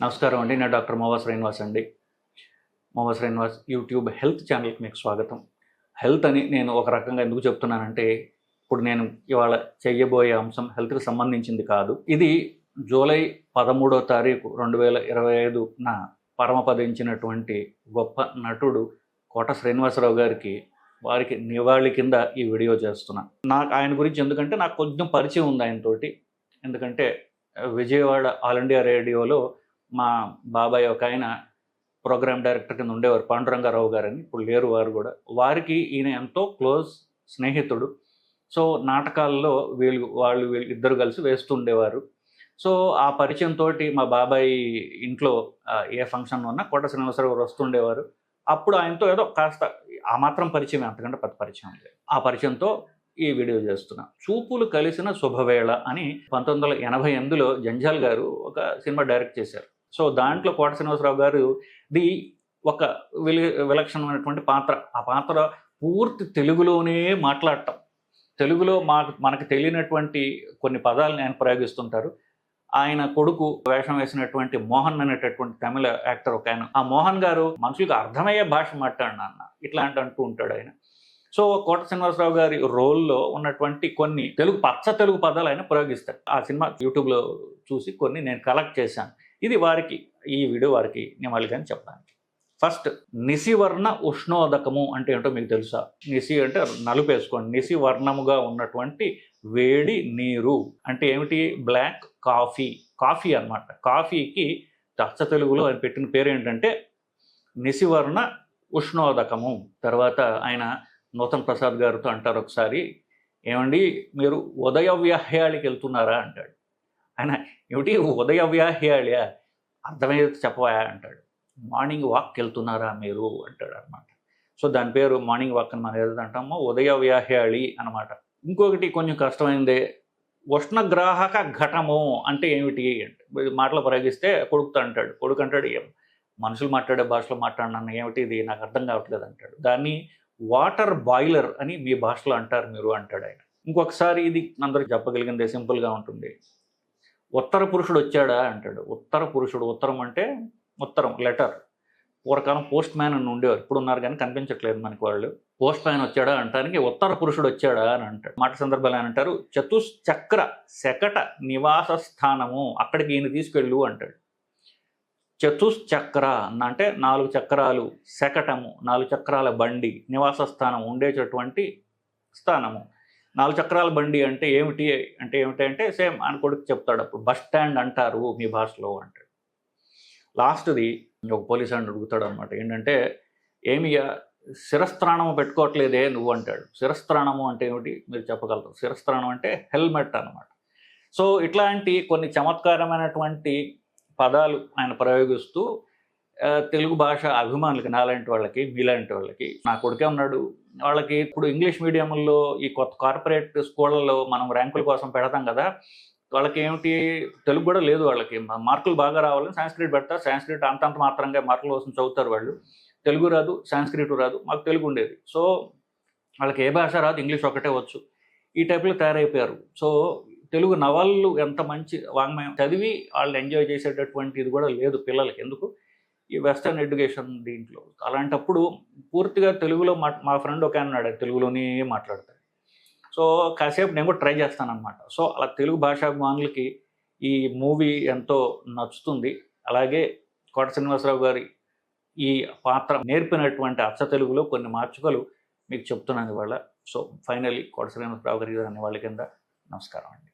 నమస్కారం అండి. నేను డాక్టర్ మోవా శ్రీనివాస్ అండి. మోవా శ్రీనివాస్ యూట్యూబ్ హెల్త్ ఛానల్కి మీకు స్వాగతం. హెల్త్ అని నేను ఒక రకంగా ఎందుకు చెప్తున్నానంటే ఇప్పుడు నేను ఇవాళ చెయ్యబోయే అంశం హెల్త్కి సంబంధించింది కాదు. ఇది జూలై పదమూడో తారీఖు రెండు వేల ఇరవై ఐదున పరమపదించినటువంటి గొప్ప నటుడు కోట శ్రీనివాసరావు గారికి వారికి నివాళి కింద ఈ వీడియో చేస్తున్నా. నాకు ఆయన గురించి ఎందుకంటే నాకు కొంచెం పరిచయం ఉంది ఆయనతోటి. ఎందుకంటే విజయవాడ ఆల్ ఇండియా రేడియోలో మా బాబాయ్ ఒక ఆయన ప్రోగ్రామ్ డైరెక్టర్ కింద ఉండేవారు పాండురంగారావు గారని. ఇప్పుడు లేరు వారు కూడా. వారికి ఈయన ఎంతో క్లోజ్ స్నేహితుడు. సో నాటకాల్లో వీళ్ళు వాళ్ళు వీళ్ళు ఇద్దరు కలిసి వేస్తుండేవారు సో ఆ పరిచయం తోటి మా బాబాయ్ ఇంట్లో ఏ ఫంక్షన్ ఉన్నా కోట శ్రీనివాసరావు గారు వస్తుండేవారు అప్పుడు ఆయనతో ఏదో కాస్త ఆ మాత్రం పరిచయం అంతకంటే పెద్ద పరిచయం ఆ పరిచయంతో ఈ వీడియో చేస్తున్నా. చూపులు కలిసిన శుభవేళ అని పంతొమ్మిది వందల ఎనభై ఎనిమిదిలో జంజాల్ గారు ఒక సినిమా డైరెక్ట్ చేశారు. సో దాంట్లో కోట శ్రీనివాసరావు గారు ది ఒక విలి విలక్షణమైనటువంటి పాత్ర. ఆ పాత్ర పూర్తి తెలుగులోనే మాట్లాడటం. తెలుగులో మాకు మనకు తెలియనటువంటి కొన్ని పదాలను ఆయన ప్రయోగిస్తుంటారు. ఆయన కొడుకు వేషం వేసినటువంటి మోహన్ అనేటటువంటి తమిళ యాక్టర్ ఒక ఆయన. ఆ మోహన్ గారు మనుషులకు అర్థమయ్యే భాష మాట్లాడిన అన్న ఇట్లాంటి అంటూ ఉంటాడు ఆయన. సో కోట శ్రీనివాసరావు గారి రోల్లో ఉన్నటువంటి కొన్ని తెలుగు పచ్చ తెలుగు పదాలు ఆయన ప్రయోగిస్తారు. ఆ సినిమా యూట్యూబ్లో చూసి కొన్ని నేను కలెక్ట్ చేశాను. ఇది వారికి ఈ వీడియో వారికి నివాళిగా చెప్పడానికి ఫస్ట్ నిసివర్ణ ఉష్ణోదకము అంటే ఏంటో మీకు తెలుసా? నిసి అంటే నలుపు వేసుకోండి నిసివర్ణముగా ఉన్నటువంటి వేడి నీరు అంటే ఏమిటి? బ్లాక్ కాఫీ కాఫీ అన్నమాట. కాఫీకి అచ్చ తెలుగులో ఆయన పెట్టిన పేరు ఏంటంటే నిసివర్ణ ఉష్ణోదకము. తర్వాత ఆయన నూతన్ ప్రసాద్ గారితో అంటారు ఒకసారి ఏమండి మీరు ఉదయ వ్యాహ్యాలకి వెళ్తున్నారా? అంటాడు. ఆయన ఏమిటి? ఉదయ హేళ్యా అర్థమయ్యేది చెప్పవా అంటాడు. మార్నింగ్ వాక్కి వెళ్తున్నారా మీరు? అంటాడు అనమాట సో దాని పేరు మార్నింగ్ వాక్ అని మనం ఏదైతే అంటామో? ఉదయ వ్యాహ్యాళి అనమాట ఇంకొకటి కొంచెం కష్టమైందే. ఉష్ణగ్రాహక ఘటము అంటే ఏమిటి? అంటే మాటలు ప్రయోగిస్తే కొడుకుతో అంటాడు. కొడుకు అంటాడు ఏం మనుషులు మాట్లాడే భాషలో మాట్లాడినాను. ఏమిటి ఇది? నాకు అర్థం కావట్లేదు అంటాడు. దాన్ని వాటర్ బాయిలర్ అని మీ భాషలో అంటారు మీరు అంటాడు ఆయన. ఇంకొకసారి ఇది అందరికి చెప్పగలిగిందే సింపుల్గా ఉంటుంది. ఉత్తర పురుషుడు వచ్చాడా? అంటాడు. ఉత్తర పురుషుడు ఉత్తరం అంటే ఉత్తరం లెటర్. పూర్వకాలం పోస్ట్ మ్యాన్ అని ఉండేవారు. ఇప్పుడు ఉన్నారు కానీ కనిపించట్లేదు మనకి వాళ్ళు. పోస్ట్ మ్యాన్ వచ్చాడా అంటానికి ఉత్తర పురుషుడు వచ్చాడా అని అంటాడు. మాట సందర్భాలు ఆయన అంటారు. చతుశ్చక్ర శకట నివాస స్థానము. అక్కడికి ఈయన తీసుకెళ్ళు అంటాడు. చతుశ్చక్ర అన్న అంటే నాలుగు చక్రాలు శకటము నాలుగు చక్రాల బండి నివాస స్థానం ఉండేటటువంటి స్థానము. నాలుగు చక్రాల బండి అంటే ఏమిటి అంటే ఏమిటి అంటే సేమ్ ఆయన కొడుకు చెప్తాడు అప్పుడు బస్ స్టాండ్ అంటారు మీ భాషలో అంటాడు. లాస్ట్ది ఒక పోలీస్ ఆయన అడుగుతాడు అనమాట ఏంటంటే ఏమి శిరస్త్రాణము పెట్టుకోవట్లేదే నువ్వు అంటాడు. శిరస్త్రాణము అంటే ఏమిటి? మీరు చెప్పగలరు? శిరస్త్రాణం అంటే హెల్మెట్ అనమాట సో ఇట్లాంటి కొన్ని చమత్కారమైనటువంటి పదాలు ఆయన ప్రయోగిస్తూ తెలుగు భాష అభిమానులకి నాలాంటి వాళ్ళకి మీలాంటి వాళ్ళకి నా కొడుకే ఉన్నాడు వాళ్ళకి ఇప్పుడు ఇంగ్లీష్ మీడియంలో ఈ కొత్త కార్పొరేట్ స్కూళ్ళలో మనం ర్యాంకుల కోసం పెడతాం కదా వాళ్ళకి ఏమిటి తెలుగు కూడా లేదు వాళ్ళకి. మార్కులు బాగా రావాలని సాంస్క్రిట్ పెడతారు. సాంస్క్రిట్ అంతంత మాత్రంగా మార్కుల కోసం చదువుతారు వాళ్ళు. తెలుగు రాదు సాంస్క్రిట్ రాదు మాకు తెలుగు ఉండేది. సో వాళ్ళకి ఏ భాష రాదు ఇంగ్లీష్ ఒకటే వచ్చు. ఈ టైప్లో తయారైపోయారు. సో తెలుగు నవళ్ళు ఎంత మంచి వాంగ్మయం చదివి వాళ్ళు ఎంజాయ్ చేసేటటువంటి ఇది కూడా లేదు పిల్లలకి. ఎందుకు? ఈ వెస్టర్న్ ఎడ్యుకేషన్ దీంట్లో. అలాంటప్పుడు పూర్తిగా తెలుగులో మా మా ఫ్రెండ్ ఒక అన్నాడు తెలుగులోనే మాట్లాడతాడు. సో కాసేపు నేను కూడా ట్రై చేస్తాను అనమాట సో అలా తెలుగు భాషాభిమానులకి ఈ మూవీ ఎంతో నచ్చుతుంది. అలాగే కోట శ్రీనివాసరావు గారి ఈ పాత్ర నేర్పినటువంటి అచ్చ తెలుగులో కొన్ని మార్చుకలు మీకు చెప్తున్నాను ఇవాళ. సో ఫైనల్లీ కోట శ్రీనివాసరావు గారి అనే వాళ్ళ కింద నమస్కారం అండి.